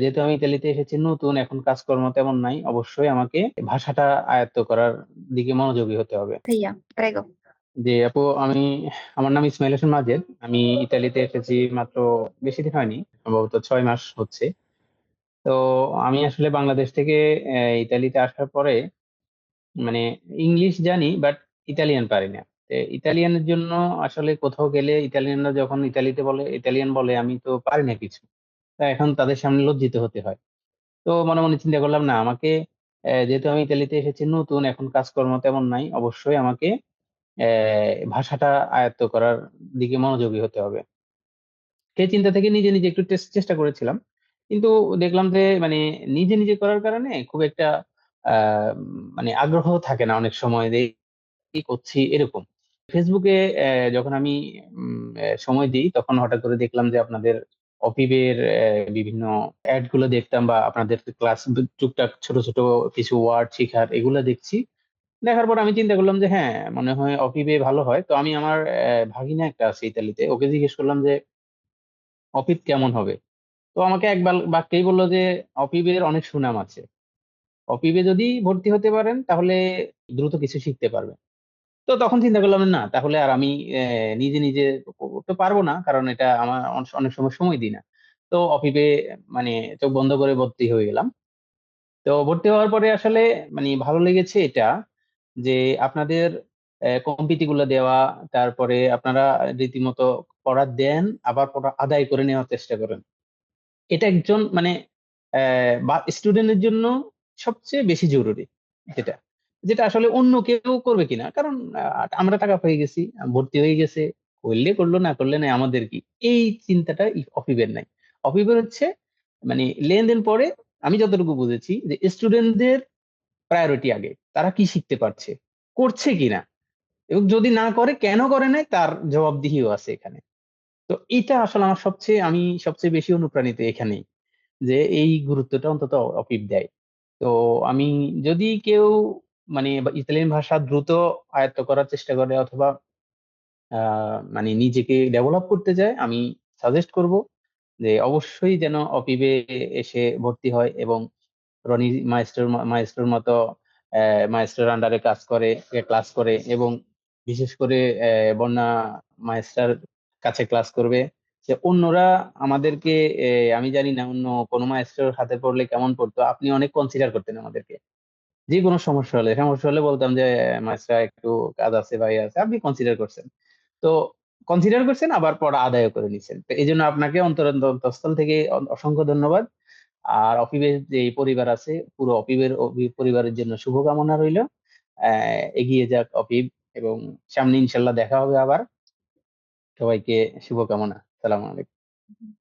যেহেতু আমি ইতালিতে এসেছি নতুন, এখন কাজকর্ম তেমন নাই। অবশ্যই আমাকে ভাষাটা আয়ত্ত করার দিকে মনোযোগী হতে হবে। যে আপু আমি আমার নাম ইসমাইল হোসেন মাজেদ। আমি ইতালিতে এসেছি মাত্র বেশি দিন হয়নি। সম্ভবত ছয় মাস হচ্ছে। তো আমি আসলে বাংলাদেশ থেকে ইতালিতে আসার পরে মানে ইংলিশ জানি বাট ইতালিয়ান পারি না। ইতালিয়ানের জন্য আসলে কোথাও গেলে ইতালিয়ানরা যখন ইতালিতে বলে ইতালিয়ান বলে আমি তো পারি না কিছু। তো এখন তাদের সামনে লজ্জিত হতে হয়। তো মনে, মনে চিন্তা করলাম না আমাকে যেহেতু আমি ইতালিতে এসেছি নতুন, এখন কাজকর্ম তেমন নাই। অবশ্যই আমাকে ভাষাটা আয়ত্ত করার দিকে মনোযোগী হতে হবে। সেই চিন্তা থেকে নিজে, নিজে একটু চেষ্টা করেছিলাম। কিন্তু দেখলাম যে মানে নিজে, নিজে করার কারণে খুব একটা মানে আগ্রহ থাকে না অনেক সময় কি করছি এরকম। ফেসবুকে যখন আমি সময় দিই তখন হঠাৎ করে দেখলাম যে আপনাদের অপিবের বিভিন্ন অ্যাডগুলো দেখতাম বা আপনাদের ক্লাস টুকটাক ছোট, ছোট কিছু ওয়ার্ড শিখার এগুলো দেখছি। দেখার পর আমি চিন্তা করলাম যে হ্যাঁ, মনে হয় অপিবে ভালো হয়। তো আমি আমার ভাগিনা একটা আছে ইতালিতে। ওকে জিজ্ঞেস করলাম যে অপিব কেমন হবে? তো আমাকে এক বাল বাক্যেই বলল যে অপিবের অনেক সুনাম আছে। অপিবে যদি ভর্তি হতে পারেন তাহলে দ্রুত কিছু শিখতে পারবেন। তো তখন চিন্তা করলাম না তাহলে আর আমি নিজে, নিজে করতে পারব না। কারণ এটা আমার অন অনেক সময়, সময় দিই না। তো অপিবে মানে চোখ বন্ধ করে ভর্তি হয়ে গেলাম। তো ভর্তি হওয়ার পরে আসলে মানে ভালো লেগেছে এটা যে আপনাদের কম্পিটি গুলা দেওয়া, তারপরে আপনারা রীতিমতো পড়া দেন, আবার পড়া আদায় করে নেওয়ার চেষ্টা করেন। এটা একজন মানে অ্যা বা স্টুডেন্টের জন্য সবচেয়ে বেশি জরুরি যেটা। যেটা আসলে অন্য কেউ করবে কিনা। কারণ আমরা টাকা পেয়ে গেছি, ভর্তি হয়ে গেছে। করলে করল না করলে নাই আমাদের কি? এই চিন্তাটা ই অপিবের নাই। অপিবের হচ্ছে মানে লেনদেন পরে আমি যতটুকু বুঝেছি যে স্টুডেন্টদের প্রায়োরিটি আগে। তারা কি শিখতে পারছে? করছে কিনা? এবং যদি না করে কেন করে নাই তার জবাবদিহিও আছে এখানে। তো এটা আসলে আমার সবচেয়ে আমি সবচেয়ে বেশি অনুপ্রাণিত এখানেই। যে এই গুরুত্বটা অন্তত অপিব দেয়। তো আমি যদি কেউ মানে ইতালিয়ান ভাষা দ্রুত আয়ত্ত করার চেষ্টা করে অথবা মানে নিজেকে ডেভেলপ করতে চায়, আমি সাজেস্ট করব যে অবশ্যই যেন অপিবে এসে ভর্তি হয় এবং রনি মাইস্টার মাইস্টার মতো মাইস্টার আন্ডারে কাজ করে, ক্লাস করে এবং বিশেষ করে বন্যা মাইস্টার কাছে ক্লাস করবে। যে অন্যরা আমাদেরকে আমি জানি না অন্য কোনো মাইস্টার হাতে পড়লে কেমন পড়তো। আপনি অনেক কনসিডার করতেন আমাদেরকে। যেকোনো সমস্যা হলে, সমস্যা হলে বলতাম যে, "মাস্টার একটু কাজ আছে, ভাই আছে।" আপনি কনসিডার করছেন। তো কনসিডার করছেন আবার পড়া আদায় করে নিছেন। তো জন্য আপনাকে অন্তর অন্তঃস্থল থেকে অসংখ্য ধন্যবাদ। আর অফিবের যে পরিবার আছে, পুরো অফিবের পরিবারের জন্য শুভকামনা রইল। এগিয়ে যাক অফিব এবং সামনে ইনশাল্লাহ দেখা হবে আবার। সবাইকে শুভকামনা। সালামু আলাইকুম।